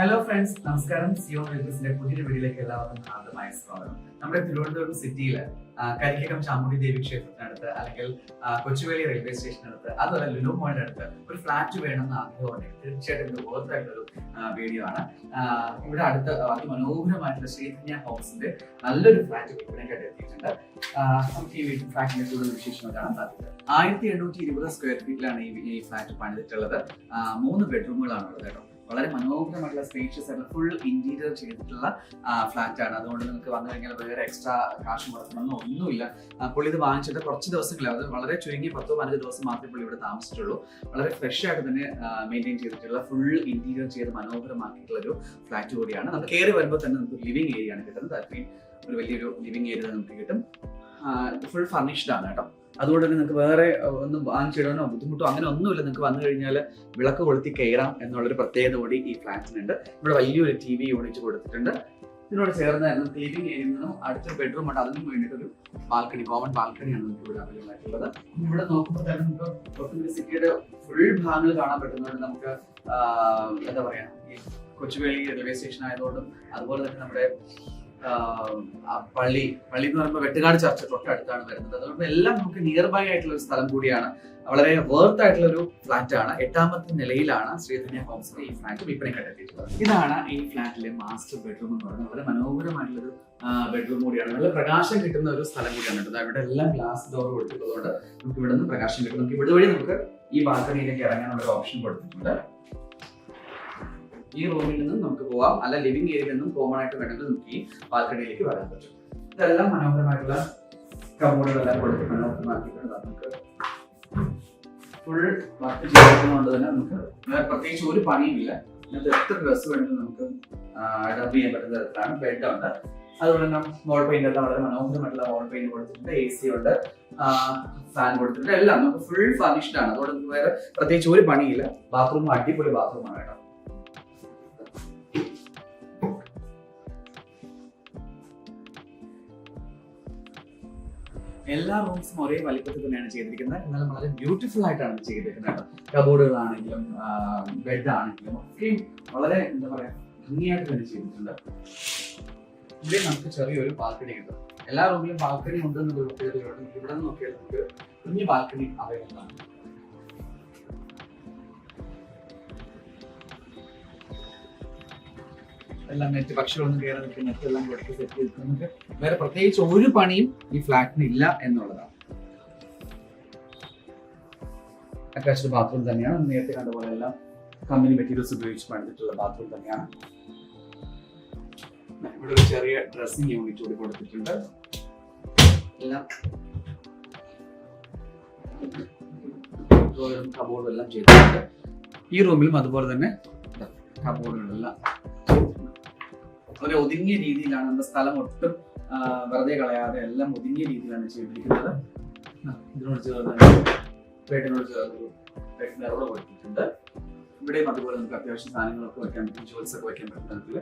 Hello friends നമസ്കാരം. സിയോ ബിസിനസിന്റെ പുതിയ വീഡിയോയിലേക്ക് എല്ലാവർക്കും ഹാർദമായ സ്വാഗതം. നമ്മുടെ തിരുവനന്തപുരം സിറ്റിയിൽ ആ, കരിക്കകം ചാമുണ്ടി ദേവി ക്ഷേത്രത്തിനടുത്ത് അല്ലെങ്കിൽ കൊച്ചുവേളി റെയിൽവേ സ്റ്റേഷനടുത്ത് അതുപോലെ ലുലു മോളിന്റെ അടുത്ത് ഒരു ഫ്ലാറ്റ് വേണമെന്ന് ആഗ്രഹമുണ്ടെങ്കിൽ തീർച്ചയായിട്ടും ഇത് ആയിട്ടൊരു വീഡിയോ ആണ്. ഇവിടെ അടുത്ത് അതിമനോഹരമായിട്ടുള്ള ശ്രീധന്യ ഹൗസിന്റെ നല്ലൊരു ഫ്ലാറ്റ് വിൽപ്പനയ്ക്കായിട്ട് എത്തിയിട്ടുണ്ട്. നമുക്ക് ഈ വീട്ടിൽ ഫ്ലാറ്റിന്റെ കൂടുതൽ വിശേഷങ്ങൾ കാണാൻ സാധിക്കും. ആയിരത്തി എണ്ണൂറ്റി ഇരുപത് സ്ക്വയർ ഫീറ്റിലാണ് ഈ ഫ്ലാറ്റ് പണിതിട്ടുള്ളത്. മൂന്ന് ബെഡ്റൂമുകളാണ് ഉള്ളത് കേട്ടോ. വളരെ മനോഹരമായിട്ടുള്ള സ്പേഷ്യസ് ആയിട്ടുള്ള ഫുൾ ഇന്റീരിയർ ചെയ്തിട്ടുള്ള ഫ്ലാറ്റ് ആണ്. അതുകൊണ്ട് നിങ്ങൾക്ക് വന്നു കഴിഞ്ഞാൽ വേറെ എക്സ്ട്രാ കാശ് മുടക്കണമെന്നോ ഒന്നുമില്ല. പുള്ളി ഇത് വാങ്ങിച്ചിട്ട് കുറച്ച് ദിവസങ്ങളെ അത് വളരെ ചുരുങ്ങി പത്തോ പതിനഞ്ച് ദിവസം മാത്രമേ പുള്ളി ഇവിടെ താമസിച്ചിട്ടുള്ളൂ വളരെ ഫ്രഷ് ആയിട്ട് തന്നെ മെയിന്റെയിൻ ചെയ്തിട്ടുള്ള ഫുൾ ഇന്റീരിയർ ചെയ്ത് മനോഹരമാക്കിയിട്ടുള്ള ഒരു ഫ്ലാറ്റ് കൂടിയാണ്. നമ്മൾ കയറി വരുമ്പോൾ തന്നെ നമുക്ക് ലിവിംഗ് ഏരിയ ആണ് കിട്ടുന്നത്. ഒരു വലിയൊരു ലിവിംഗ് ഏരിയ നമുക്ക് കിട്ടും. ഫുൾ ഫർണിഷ്ഡ് ആണ് കേട്ടോ. അതുകൊണ്ട് തന്നെ നിങ്ങൾക്ക് വേറെ ഒന്നും വാങ്ങിച്ചിടാനോ ബുദ്ധിമുട്ടോ അങ്ങനെ ഒന്നുമില്ല. നിങ്ങൾക്ക് വന്നു കഴിഞ്ഞാൽ വിളക്ക് കൊളുത്തി കയറാം എന്നുള്ളൊരു പ്രത്യേകത കൂടി ഈ ഫ്ലാറ്റിനുണ്ട്. ഇവിടെ വലിയൊരു ടി വി യൂണിറ്റ് കൊടുത്തിട്ടുണ്ട്. ഇതിനോട് ചേർന്ന് നമുക്ക് ലിവിംഗ് ഏരിയയിൽ നിന്നും അടുത്ത ബെഡ്റൂം ഉണ്ട്. അതിനും വേണ്ടിയിട്ടൊരു ബാൽക്കണി കോമൺ ബാൽക്കണിയാണ് നമുക്ക് ഇവിടെ അവൈലബിൾ ആയിട്ടുള്ളത്. ഇവിടെ നോക്കുമ്പോൾ തന്നെ നമുക്ക് ഒട്ടുമിക്ക സിറ്റിയുടെ ഫുൾ ഭാഗങ്ങൾ കാണാൻ പറ്റുന്നുണ്ട് നമുക്ക് എന്താ പറയുക ഈ കൊച്ചുവേളി റെയിൽവേ സ്റ്റേഷൻ ആയതുകൊണ്ടും അതുപോലെ തന്നെ നമ്മുടെ പള്ളി പള്ളി എന്ന് പറയുമ്പോൾ വെട്ടുകാട് ചർച്ച തൊട്ടടുത്താണ് വരുന്നത്. അതുകൊണ്ട് എല്ലാം നമുക്ക് നിയർ ബൈ ആയിട്ടുള്ള ഒരു സ്ഥലം കൂടിയാണ്. വളരെ വേർത്ത് ആയിട്ടുള്ള ഒരു ഫ്ലാറ്റ് ആണ്. എട്ടാമത്തെ നിലയിലാണ് ശ്രീധന്യ ഹോംസ് ഈ ഫ്ലാറ്റ് വിൽപ്പന കണ്ടെത്തിയിട്ടുള്ളത്. ഇതാണ് ഈ ഫ്ലാറ്റിലെ മാസ്റ്റർ ബെഡ്റൂം എന്ന് പറയുന്നത്. വളരെ മനോഹരമായിട്ടുള്ള ഒരു ബെഡ്റൂം കൂടിയാണ്. നല്ല പ്രകാശം കിട്ടുന്ന ഒരു സ്ഥലം കൂടിയാണ് കേട്ടത് ഇവിടെ എല്ലാം ഗ്ലാസ് ഡോർ കൊടുത്തിട്ടുള്ളതുകൊണ്ട് നമുക്ക് ഇവിടെ നിന്ന് പ്രകാശം കിട്ടും. നമുക്ക് ഇവിടെ വഴി നമുക്ക് ഈ ബാൽക്കണിയിലേക്ക് ഇറങ്ങാനുള്ള ഒരു ഓപ്ഷൻ കൊടുത്തിട്ടുണ്ട്. ഈ റൂമിൽ നിന്നും നമുക്ക് പോവാം. അല്ല ലിവിംഗ് ഏരിയയിൽ നിന്നും കോമൺ ആയിട്ട് വേണമെങ്കിൽ നമുക്ക് ഈ ബാൽക്കണിയിലേക്ക് വരാൻ പറ്റും. ഇതെല്ലാം മനോഹരമായിട്ടുള്ള കമ്പോളുകളെല്ലാം കൊടുത്ത് മനോഹരമാക്കിയിട്ടുണ്ട്. നമുക്ക് ഫുൾ വർക്ക് ചെയ്യുന്നതുകൊണ്ട് തന്നെ നമുക്ക് പ്രത്യേകിച്ച് ഒരു പണിയുമില്ല. ഇതിനകത്ത് എത്ര ഡ്രസ്സ് വേണമെങ്കിലും നമുക്ക് ഡബ് ചെയ്യാൻ പറ്റുന്ന തരത്തിലാണ് ബെഡ് ഉണ്ട്. അതുപോലെ തന്നെ വാൾ പെയിന്റ് എല്ലാം വളരെ മനോഹരമായിട്ടുള്ള വാൾ പെയിന്റ് കൊടുത്തിട്ടുണ്ട് എ സി ഉണ്ട് ഫാൻ കൊടുത്തിട്ടുണ്ട്. എല്ലാം നമുക്ക് ഫുൾ ഫർണിഷ്ഡ് ആണ്. അതുകൊണ്ട് വേറെ പ്രത്യേകിച്ച് ഒരു പണിയില്ല. ബാത്റൂം അടിപൊളി ബാത്റൂമാണ് കേട്ടോ. എല്ലാ റൂംസും ഒരേ വലിപ്പത്തിൽ തന്നെയാണ് ചെയ്തിരിക്കുന്നത്. എന്നാലും വളരെ ബ്യൂട്ടിഫുൾ ആയിട്ടാണ് ചെയ്തിരിക്കുന്നത് കബോർഡുകളാണെങ്കിലും ബെഡ് ആണെങ്കിലും ഒക്കെയും വളരെ എന്താ പറയാ ഭംഗിയായിട്ട് തന്നെ ചെയ്തിട്ടുണ്ട്. ഇവിടെ നമുക്ക് ചെറിയൊരു ബാൽക്കണി കിട്ടും എല്ലാ റൂമിലും ബാൽക്കണി ഉണ്ടെന്നുള്ള ഇവിടെ നിന്നൊക്കെ നമുക്ക് കുഞ്ഞു ബാൽക്കണി അവൈലബിൾ ആണ്. എല്ലാം നെറ്റ് പക്ഷികളൊന്നും കയറി നിൽക്കുന്ന എല്ലാം കൊടുത്ത് സെറ്റ് ചെയ്ത് നമുക്ക് വേറെ പ്രത്യേകിച്ച് ഒരു പണിയും ഈ ഫ്ലാറ്റിന് ഇല്ല എന്നുള്ളതാണ്. അറ്റാച്ച്ഡ് ബാത്റൂം തന്നെയാണ്. നേരത്തെ കണ്ട പോലെ എല്ലാം കമ്പനി മെറ്റീരിയൽസ് ഉപയോഗിച്ച് പണിതിട്ടുള്ള ബാത്റൂം തന്നെയാണ്. ഇവിടെ ഒരു ചെറിയ ഡ്രസ്സിംഗ് യൂണിറ്റ് കൂടി കൊടുത്തിട്ടുണ്ട്. എല്ലാം കബോർഡും എല്ലാം ചെയ്തിട്ടുണ്ട്. ഈ റൂമിലും അതുപോലെ തന്നെ കബോർഡുകളെല്ലാം വളരെ ഒതുങ്ങിയ രീതിയിലാണ് നമ്മുടെ സ്ഥലം ഒട്ടും വെറുതെ കളയാതെ എല്ലാം ഒതുങ്ങിയ രീതിയിലാണ് ചെയ്തിരിക്കുന്നത്. ഇതിനോട് ചേർന്ന് ബെഡിനോട് ചേർന്ന് ബെഡ് മിറർ കൊടുത്തിട്ടുണ്ട് ഇവിടെയും അതുപോലെ നമുക്ക് അത്യാവശ്യം സാധനങ്ങളൊക്കെ വയ്ക്കാൻ പറ്റും ജുവൽസ് ഒക്കെ വെക്കാൻ പറ്റുന്ന തരത്തിൽ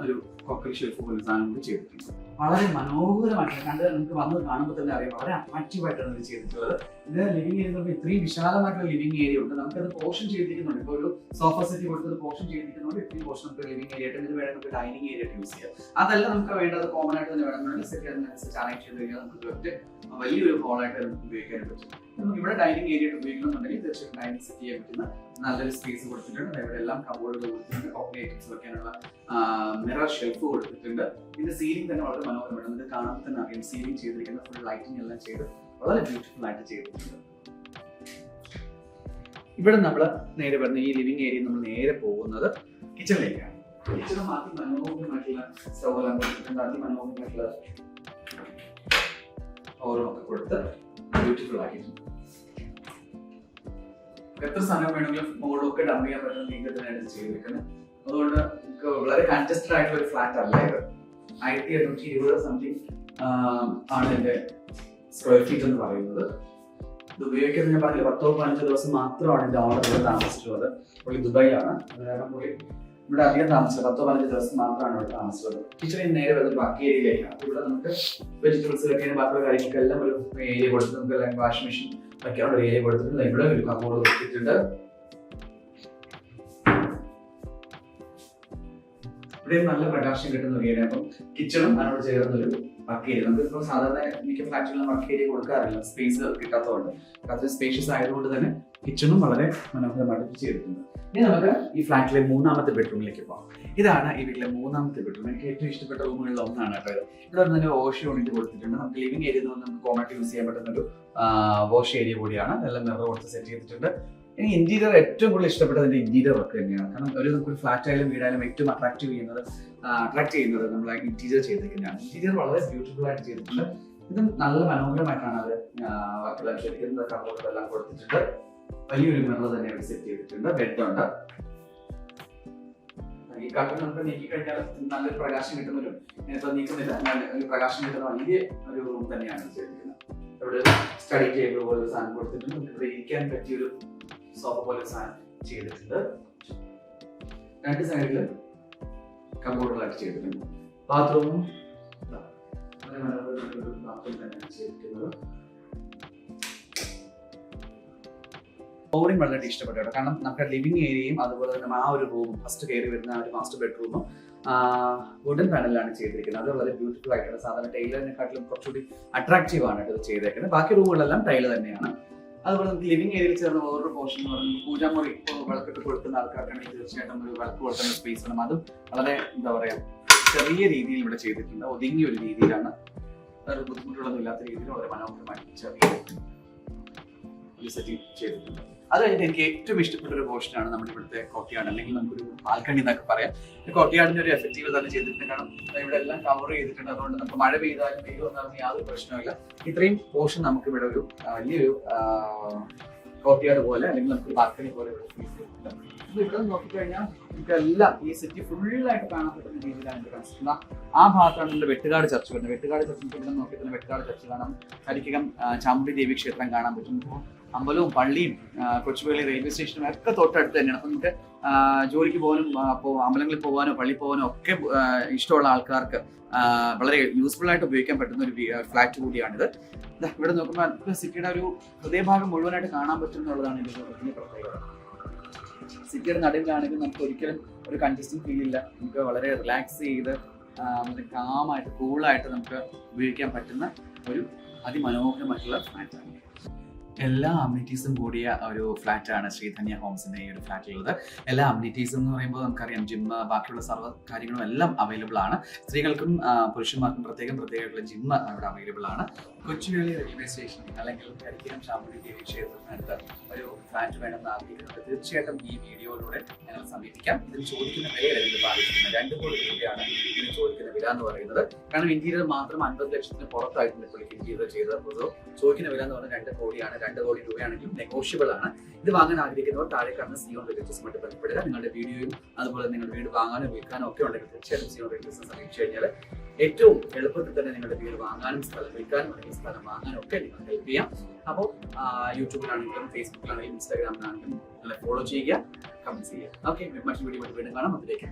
ഒരു കൊക്കൽ ഷെൽഫ് പോലെ സാധനം കൂടി ചെയ്തിട്ടുണ്ട്. വളരെ മനോഹരമായിട്ട് കണ്ട് നമുക്ക് വന്ന് കാണുമ്പോൾ തന്നെ അറിയാം വളരെ അട്രാക്റ്റീവ് ആയിട്ടാണ് ഇത് ചെയ്തിട്ടുള്ളത്. ഇത് ലിവിംഗ് ഏരിയ നമുക്ക് ഇത്രയും വിശാലമായിട്ടുള്ള ലിവിംഗ് ഏരിയ ഉണ്ട്. നമുക്കത് പോർഷൻ ചെയ്തിരിക്കുന്നുണ്ട്. ഇപ്പോൾ ഒരു സോഫ സെറ്റ് കൊടുത്തത് പോർഷൻ ചെയ്തിരിക്കുന്നുണ്ട്. ഇത്രയും പോർഷൻ നമുക്ക് ലിവിംഗ് ഏരിയ ആയിട്ട് ഇത് വേണം നമുക്ക് ഡൈനിങ് ഏരിയ ആയിട്ട് യൂസ് ചെയ്യാം. അതല്ല നമുക്ക് വേണ്ടത് കോമൺ ആയിട്ട് തന്നെ വേണമെന്നുണ്ടെങ്കിൽ സെറ്റ് അതിനനുസരിച്ച് അറേഞ്ച് ചെയ്ത് കഴിഞ്ഞാൽ നമുക്ക് വലിയൊരു ഹോളായിട്ട് നമുക്ക് ഉപയോഗിക്കാൻ പറ്റും. നമുക്ക് ഇവിടെ ഡൈനിങ് ഏരിയ ഉപയോഗിക്കണമെന്നുണ്ടെങ്കിൽ തീർച്ചയായിട്ടും ഡൈനിങ് സെറ്റ് ചെയ്യാൻ പറ്റുന്ന നല്ലൊരു സ്പേസ് കൊടുത്തിട്ടുണ്ട്. ഇവിടെ എല്ലാം കബോർഡ് കൊടുത്തിട്ടുണ്ട്. കോഫി ഐറ്റംസ് വെക്കാനുള്ള മിറർ ഷെൽഫ് കൊടുത്തിട്ടുണ്ട്. ഇതിന്റെ സീലിംഗ് തന്നെ വളരെ മനോഹരമാണ്. നമുക്ക് കാണാൻ തന്നെ അറിയാം. സീലിംഗ് ചെയ്തിരിക്കുന്ന ഫുൾ ലൈറ്റിംഗ് എല്ലാം ചെയ്ത് വളരെ ബ്യൂട്ടിഫുൾ ആയിട്ട് ചെയ്തിട്ടുണ്ട്. ഇവിടെ നമ്മൾ നേരെ പറഞ്ഞ ഈ ലിവിംഗ് ഏരിയ നമ്മൾ നേരെ പോകുന്നത് കിച്ചണിലേക്കാണ് കിച്ചണും അതിമനോഹരമായിട്ടുള്ള സ്റ്റവ് എല്ലാം കൊടുത്തിട്ടുണ്ട്. അതിമനോഹരമായിട്ടുള്ള ഒക്കെ കൊടുത്ത് ബ്യൂട്ടിഫുൾ ആക്കിയിട്ടുണ്ട്. എത്ര സമയം വേണമെങ്കിലും മുകളിലൊക്കെ ഡംപ് ചെയ്യാൻ പറ്റുന്ന രീതിയിൽ തന്നെയാണ് ചെയ്തിരിക്കുന്നത്. അതുകൊണ്ട് നമുക്ക് വളരെ കൺജസ്റ്റഡ് ആയിട്ടുള്ള ഒരു ഫ്ലാറ്റ് അല്ല ഇത്. ആയിരത്തി എണ്ണൂറ്റി ഇരുപത് സംതിങ് ആണ് എന്റെ സ്ക്വയർ ഫീറ്റ് എന്ന് പറയുന്നത്. ഇത് ഉപയോഗിക്കുന്നത് ഞാൻ പറഞ്ഞില്ല പത്തോ പതിനഞ്ചോ ദിവസം മാത്രമാണ് എന്റെ ഓർഡർ താമസിച്ചത് പുള്ളി ദുബായിലാണ് അത് കാരണം പുള്ളി ഇവിടെ അധികം താമസിച്ചത് പത്തോ പതിനഞ്ച് ദിവസം മാത്രമാണ് ഇവിടെ താമസിച്ചത് കിച്ചണിൽ നേരെ വരുന്നത് ബാക്കി ഏരിയയിലേക്കാണ് ഇവിടെ നമുക്ക് വെജിറ്റബിൾസ് വെക്കാനും കാര്യങ്ങൾക്ക് എല്ലാം ഒരു ഏരിയ കൊടുത്ത് നമുക്ക് എല്ലാം വാഷിംഗ് മെഷീൻ വെക്കാനുള്ള ഒരു ഏരിയ കൊടുത്തിട്ടുണ്ട്. ഇവിടെ ഒരു കബോർഡ് കൊടുത്തിട്ടുണ്ട് ഇവിടെയും നല്ല പ്രകാശം കിട്ടുന്ന ഒരു ഏരിയ അപ്പം കിച്ചണും അതിനോട് ചേർന്നൊരു വർക്ക് ഏരിയ നമുക്ക് ഇപ്പം സാധാരണ മിക്ക ഫ്ലാറ്റുകളിലും ഏരിയ കൊടുക്കാറില്ല. സ്പേസ് കിട്ടാത്തതുകൊണ്ട്. അത്ര സ്പേഷ്യസ് ആയതുകൊണ്ട് തന്നെ കിച്ചണും വളരെ മനോഹരമായിട്ട് ചെയ്തിട്ടുണ്ട്. ഇനി നമുക്ക് ഈ ഫ്ലാറ്റിലെ മൂന്നാമത്തെ ബെഡ്റൂമിലേക്ക് പോകാം. ഇതാണ് ഈ വീട്ടിലെ മൂന്നാമത്തെ ബെഡ്റൂം. എനിക്ക് ഏറ്റവും ഇഷ്ടപ്പെട്ട റൂമുകളിൽ ഒന്നാണ് കേട്ടോ ഇത്. ഇവിടെ വന്ന് തന്നെ വാഷ് യൂണിറ്റ് കൊടുത്തിട്ടുണ്ട്. നമുക്ക് ലിവിംഗ് ഏരിയ നമുക്ക് കോമൺ യൂസ് ചെയ്യാൻ പറ്റുന്ന ഒരു വാഷ് ഏരിയ കൂടിയാണ്. എല്ലാം മിറർ കൊടുത്ത് സെറ്റ് ചെയ്തിട്ടുണ്ട്. എനിക്ക് ഇന്റീരിയർ ഏറ്റവും കൂടുതൽ ഇഷ്ടപ്പെട്ടത് എന്റെ ഇന്റീരിയർ വർക്ക് തന്നെയാണ്. കാരണം ഒരു നമുക്കൊരു ഫ്ലാറ്റ് ആയാലും വീടായാലും ഏറ്റവും അട്രാക്റ്റീവ് ചെയ്യുന്നത് അട്രാക്ട് ചെയ്യുന്നത് നമ്മൾ ഇന്റീരിയർ ചെയ്തിരിക്കുന്നതാണ്. ഇന്റീരിയർ വളരെ ബ്യൂട്ടിഫുൾ ആയിട്ട് ചെയ്തിട്ടുണ്ട്. ഇത് നല്ല മനോഹരമായിട്ടാണ് അത് വർക്കെല്ലാം ചെയ്തിരിക്കുന്നത് കളറുകളെല്ലാം കൊടുത്തിട്ടുണ്ട്. വലിയൊരു മിറർ തന്നെ ഇവിടെ സെറ്റ് ചെയ്തിട്ടുണ്ട്. ബെഡ് ഉണ്ട്. ഈ കട്ടൻ നമുക്ക് നീക്കി കഴിഞ്ഞാൽ നല്ലൊരു പ്രകാശം കിട്ടുന്ന ഒരു നീക്കുന്നില്ല നല്ല ഒരു പ്രകാശം കിട്ടുന്ന വലിയ ഒരു റൂം തന്നെയാണ് ചെയ്തിരിക്കുന്നത്. ഇവിടെ സ്റ്റഡി ടേബിൾ പോലെ സാധനം കൊടുത്തിട്ടുണ്ട്. ഇവിടെ ഇരിക്കാൻ പറ്റിയ ഒരു സോഫ പോലെ സാധനം ചെയ്തിട്ടുണ്ട്. രണ്ട് സൈഡിൽ കമ്പോർഡുകളായിട്ട് ചെയ്തിട്ടുണ്ട്. ബാത്റൂമും ബാത്റൂം തന്നെയാണ് ചെയ്തിരിക്കുന്നത്. ഫ്ലോറിംഗ് വളരെ ഇഷ്ടപ്പെട്ടു കാരണം നമുക്ക് ലിവിംഗ് ഏരിയയും അതുപോലെ തന്നെ ആ ഒരു റൂമും ഫസ്റ്റ് കയറി വരുന്ന ആ ഒരു മാസ്റ്റർ ബെഡ്റൂമും വുഡൻ പാനലാണ് ചെയ്തിരിക്കുന്നത്. അത് വളരെ ബ്യൂട്ടിഫുൾ ആയിട്ടാണ് സാധാരണ ടൈലറിനെക്കാട്ടിലും കുറച്ചുകൂടി അട്രാക്റ്റീവ് ആണ് ഇത് ചെയ്തേക്കുന്നത്. ബാക്കി റൂമുകളെല്ലാം ടൈൽ തന്നെയാണ്. അതുപോലെ നമുക്ക് ലിവിംഗ് ഏരിയയിൽ ചേർന്ന ഓരോ പോർഷൻ എന്ന് പറയുന്നത് പൂജാമുറി ഇപ്പോൾ വിളക്കിട്ട് കൊടുക്കുന്ന ആൾക്കാർക്കാണെങ്കിൽ തീർച്ചയായിട്ടും ഒരു വിളക്ക് കൊടുക്കുന്ന സ്പേസ് ആണ്. അതും വളരെ എന്താ പറയാ ചെറിയ രീതിയിൽ ഇവിടെ ചെയ്തിട്ടുണ്ട്. ഒതുങ്ങിയ ഒരു രീതിയിലാണ്. ഒരു ബുദ്ധിമുട്ടുകളൊന്നും ഇല്ലാത്ത രീതിയിൽ വളരെ മനോഹരമായിട്ട് ചെറിയ സെറ്റിംഗ് ചെയ്തിട്ടുണ്ട്. അത് കഴിഞ്ഞിട്ട് എനിക്ക് ഏറ്റവും ഇഷ്ടപ്പെട്ട ഒരു പോർഷനാണ് നമ്മുടെ ഇവിടുത്തെ കോട്ടയാട് അല്ലെങ്കിൽ നമുക്കൊരു ബാൽക്കണി എന്നൊക്കെ പറയാം. കോട്ടിയാടിന്റെ ഒരു എഫക്റ്റീവ് തന്നെ ചെയ്തിട്ടുണ്ട്. കാരണം ഇവിടെ എല്ലാം കവർ ചെയ്തിട്ടുണ്ട്. അതുകൊണ്ട് നമുക്ക് മഴ പെയ്താലും വെയിൽ വന്നാലും യാതൊരു പ്രശ്നമില്ല ഇത്രയും പോർഷൻ നമുക്ക് ഇവിടെ ഒരു വലിയൊരു കോട്ടയാട് പോലെ അല്ലെങ്കിൽ നമുക്ക് ബാൽക്കണി പോലെ ഇവിടെ നോക്കിക്കഴിഞ്ഞാൽ നമുക്ക് എല്ലാം ഈ സിറ്റി ഫുള്ളായിട്ട് കാണാൻ പറ്റുന്ന രീതിയിലാണ് ഇത് ആ ഭാഗത്താണ് നമ്മുടെ വെട്ടുകാട് ചർച്ച് വരുന്നത്. വെട്ടുകാട് ചർച്ച് നോക്കി തന്നെ വെട്ടുകാട് ചർച്ച് കാണാം. കരിക്കകം ചാമുണ്ടി ദേവി ക്ഷേത്രം കാണാൻ പറ്റും. അമ്പലവും പള്ളിയും കൊച്ചുപള്ളി റെയിൽവേ സ്റ്റേഷനും ഒക്കെ തൊട്ടടുത്ത് തന്നെയാണ്. അപ്പം നമുക്ക് ജോലിക്ക് പോകാനും അപ്പോൾ അമ്പലങ്ങളിൽ പോകാനോ പള്ളി പോകാനോ ഒക്കെ ഇഷ്ടമുള്ള ആൾക്കാർക്ക് വളരെ യൂസ്ഫുൾ ആയിട്ട് ഉപയോഗിക്കാൻ പറ്റുന്ന ഒരു ഫ്ലാറ്റ് കൂടിയാണിത്. ഇവിടെ നോക്കുമ്പോൾ നമുക്ക് സിറ്റിയുടെ ഒരു ഹൃദയഭാഗം മുഴുവനായിട്ട് കാണാൻ പറ്റും എന്നുള്ളതാണ് ഇതിന്റെ ഒരു പ്രത്യേകത. സിറ്റിയുടെ നടുവിലാണെങ്കിൽ നമുക്ക് ഒരിക്കലും ഒരു കൺജസ്റ്റൻ ഫീൽ ഇല്ല. നമുക്ക് വളരെ റിലാക്സ് ചെയ്ത് കാമായിട്ട് കൂളായിട്ട് നമുക്ക് ഉപയോഗിക്കാൻ പറ്റുന്ന ഒരു അതിമനോഹരമായിട്ടുള്ള ഫ്ലാറ്റാണ് എല്ലാ അമ്യൂണിറ്റീസും കൂടിയ ഒരു ഫ്ലാറ്റാണ് ശ്രീധന്യ ഹോംസിന്റെ ഈ ഒരു ഫ്ലാറ്റ് ഫ്ലാറ്റിലുള്ളത് എല്ലാ അമ്യൂണിറ്റീസും എന്ന് പറയുമ്പോൾ നമുക്കറിയാം ജിമ്മ് ബാക്കിയുള്ള സർവ കാര്യങ്ങളും എല്ലാം അവൈലബിൾ ആണ്. സ്ത്രീകൾക്കും പുരുഷന്മാർക്കും പ്രത്യേകം പ്രത്യേകമായിട്ടുള്ള ജിമ്മ് അവിടെ അവൈലബിൾ ആണ്. കൊച്ചുവേളി റെയിൽവേ സ്റ്റേഷൻ അല്ലെങ്കിൽ കരിക്കരം ശാമുടി ദേവി ക്ഷേത്രത്തിനടുത്ത് ഒരു ഫ്ലാറ്റ് വേണമെന്ന് ആഗ്രഹിക്കുന്നത് തീർച്ചയായിട്ടും ഈ വീഡിയോയിലൂടെ ഞങ്ങൾ സമീപിക്കാം. ഇതിൽ ചോദിക്കുന്ന വിലയല്ല ഇത് ബാധിക്കുന്നത് രണ്ട് കോടി രൂപയാണ് ഇതിന് ചോദിക്കുന്ന വില എന്ന് പറയുന്നത്. കാരണം ഇന്ത്യയിൽ മാത്രം അൻപത് ലക്ഷത്തിന് പുറത്തായിട്ടുണ്ട് പുള്ളിക്ക് ഇന്ത്യയിൽ ചെയ്തത് ചോദിക്കുന്ന വില എന്ന് പറഞ്ഞാൽ രണ്ട് കോടിയാണ്. രണ്ട് കോടി രൂപയാണെങ്കിലും നെഗോഷ്യബിൾ ആണ്. ഇത് വാങ്ങാൻ ആഗ്രഹിക്കുന്നവർ താഴെ കാണുന്ന സിയോൺ റിലേറ്റീവ്സുമായിട്ട് ബന്ധപ്പെടുക. നിങ്ങളുടെ വീഡിയോയും അതുപോലെ നിങ്ങളുടെ വീട് വാങ്ങാനും വിൽക്കാനും ഒക്കെ ഉണ്ടെങ്കിൽ തീർച്ചയായിട്ടും സിയോൺ റിലേറ്റീവ്സിനെ സമീപിച്ചു കഴിഞ്ഞാൽ ഏറ്റവും എളുപ്പത്തിൽ തന്നെ നിങ്ങളുടെ വീട് വാങ്ങാനും സ്ഥലം വിൽക്കാനും അല്ലെങ്കിൽ സ്ഥലം വാങ്ങാനും ഒക്കെ നിങ്ങൾ ഹെൽപ്പ് ചെയ്യാം. അപ്പോൾ യൂട്യൂബിലാണെങ്കിലും ഫേസ്ബുക്കിലാണെങ്കിലും ഇൻസ്റ്റാഗ്രാമിലാണെങ്കിലും നിങ്ങളെ ഫോളോ ചെയ്യുക കമൻസ് ചെയ്യുക. ഓക്കെ മറ്റൊരു വീഡിയോ വീണ്ടും കാണാം. അതിലേക്ക്